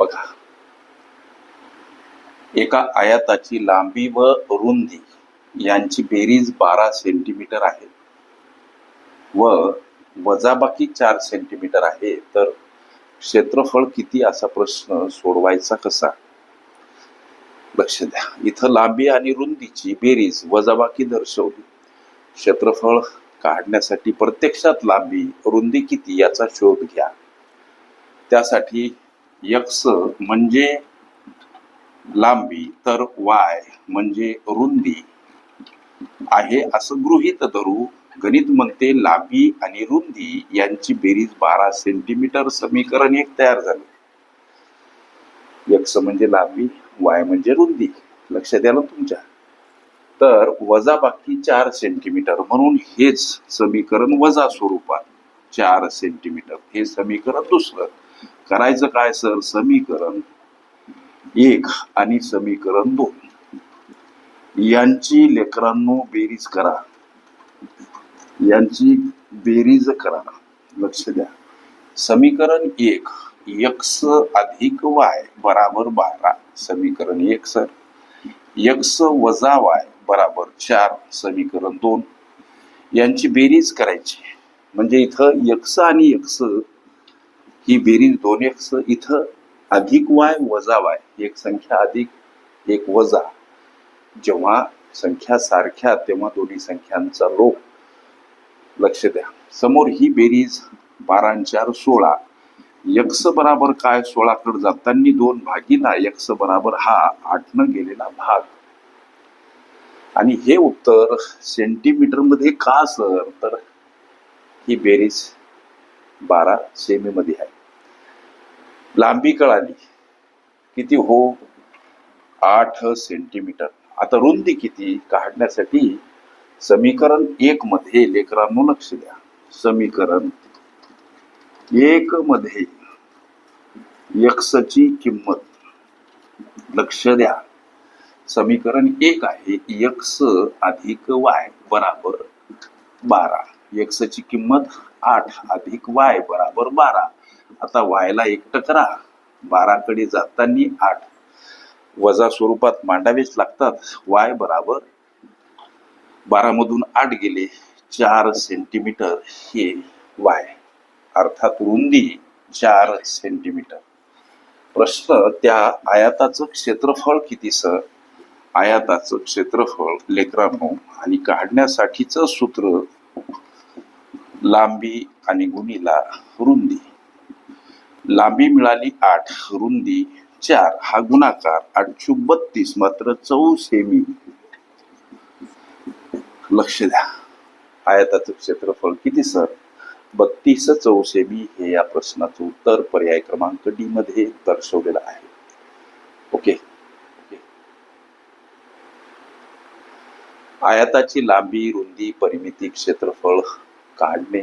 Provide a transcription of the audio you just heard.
बघा. एका आयाताची लांबी व रुंदी यांची बेरीज बारा सेंटीमीटर आहे. व वजाबाकी चार सेंटीमीटर आहे. तर क्षेत्रफळ किती असा प्रश्न सोडवायचा कसा? लक्ष द्या. इथं लांबी आणि रुंदीची बेरीज वजाबाकी दर्शवली. क्षेत्रफळ काढण्यासाठी प्रत्यक्षात लांबी रुंदी किती याचा शोध घ्या. त्यासाठी यक्स म्हणजे लांबी तर वाय म्हणजे रुंदी आहे असं गृहीत धरू. गणित म्हणते लांबी आणि रुंदी यांची बेरीज बारा सेंटीमीटर समीकरण एक तयार झाले. यक्स म्हणजे लांबी वाय म्हणजे रुंदी. लक्षात द्या ना तुमच्या. तर वजाबाकी चार सेंटीमीटर म्हणून हेच समीकरण वजा स्वरूपात. चार सेंटीमीटर हे समीकरण दुसरं. करायचं काय सर? समीकरण एक आणि समीकरण दोन. यांची लेकरांनो बेरीज करा. यांची बेरीज करा. लक्ष द्या. समीकरण एक यक्स अधिक वाय बराबर बारा. समीकरण एक सर. यक्स वजा वाय बराबर चार. समीकरण दोन. यांची बेरीज करायची. म्हणजे इथं यक्स आणि यक्स ही बेरीज दोन एक्स इथं अधिक वाय वजा वाय एक संख्या अधिक एक वजा. जेव्हा संख्या सारख्या तेव्हा दोन्ही संख्यांचा लोक लक्ष द्या. समोर ही बेरीज बारा चार सोळा. यक्स बराबर काय? सोळाकडे जाताना दोन भागीला यक्स बराबर हा आठनं गेलेला भाग. आणि हे उत्तर सेंटीमीटरमध्ये का सर तर ही बेरीज बारा सेमी मध्ये आहे. लांबी कळाली. किती हो? आठ सेंटीमीटर आता रुंदी किती काढण्यासाठी समीकरण एक मध्ये लेकरांनो लक्ष द्या. समीकरण एक मध्ये यक्सची किंमत लक्ष द्या. समीकरण एक आहे यक्स अधिक वाय बराबर बारा. यक्सची किंमत आठ अधिक वाय बराबर बारा. आता वायला एकटं करा. बाराकडे जाताना आठ. वजा स्वरूपात मांडावेच लागतात. वाय बराबर. बारामधून आठ गेले. चार सेंटीमीटर हे वाय. अर्थात रुंदी चार सेंटीमीटर. प्रश्न त्या आयाताचं क्षेत्रफळ किती सर? आयाताचं क्षेत्रफळ लेकरांनो आणि काढण्यासाठीचं सूत्र लांबी आणि गुणीला रुंदी. लांबी मिळाली आठ रुंदी चार. हा गुणाकार आठशे बत्तीस मात्र चौ सेमी लक्ष द्या. आयताचं क्षेत्रफळ किती सर? बत्तीस चौसेमी हे या प्रश्नाचं उत्तर पर्याय क्रमांक डी मध्ये दर्शवलेलं आहे. Okay okay. आयताची लांबी रुंदी परिमिती क्षेत्रफळ काढणे.